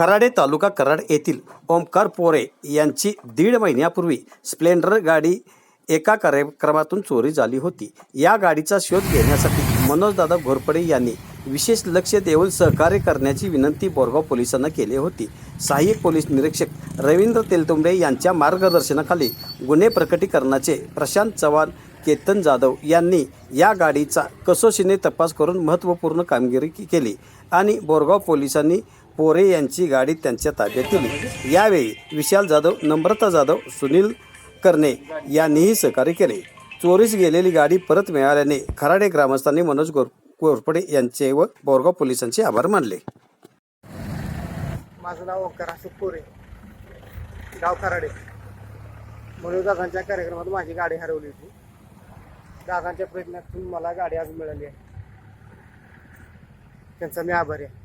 खराडे तालुका कराड येथील ओमकार पोरे यांची दीड महिन्यापूर्वी स्प्लेंडर गाडी एका कार्यक्रमातून चोरी झाली होती. या गाडीचा शोध घेण्यासाठी मनोजदादा घोरपडे यांनी विशेष लक्ष देऊन सहकार्य करण्याची विनंती बोरगाव पोलिसांना केली होती. सहाय्यक पोलीस निरीक्षक रवींद्र तेलतुंबडे यांच्या मार्गदर्शनाखाली गुन्हे प्रकटीकरणाचे प्रशांत चव्हाण केतन जाधव यांनी या गाडीचा कसोशीने तपास करून महत्त्वपूर्ण कामगिरी केली आणि बोरगाव पोलिसांनी पोरे यांची गाडी त्यांच्या ताब्यात दिली. यावेळी विशाल जाधव नम्रता जाधव सुनील करणे यांनीही सहकार्य केले. चोरीस गेलेली गाडी परत मिळाल्याने खराडे ग्रामस्थांनी मनोज गोर गोरपडे यांचे व बोरगाव पोलिसांचे आभार मानले. माझं नाव ओंकार अशोक गाव खराडे. म्हणून कार्यक्रमात माझी गाडी हरवली होती. दादांच्या प्रयत्नातून मला गाडी आज मिळाली आहे. त्यांचा मी आभारी आहे.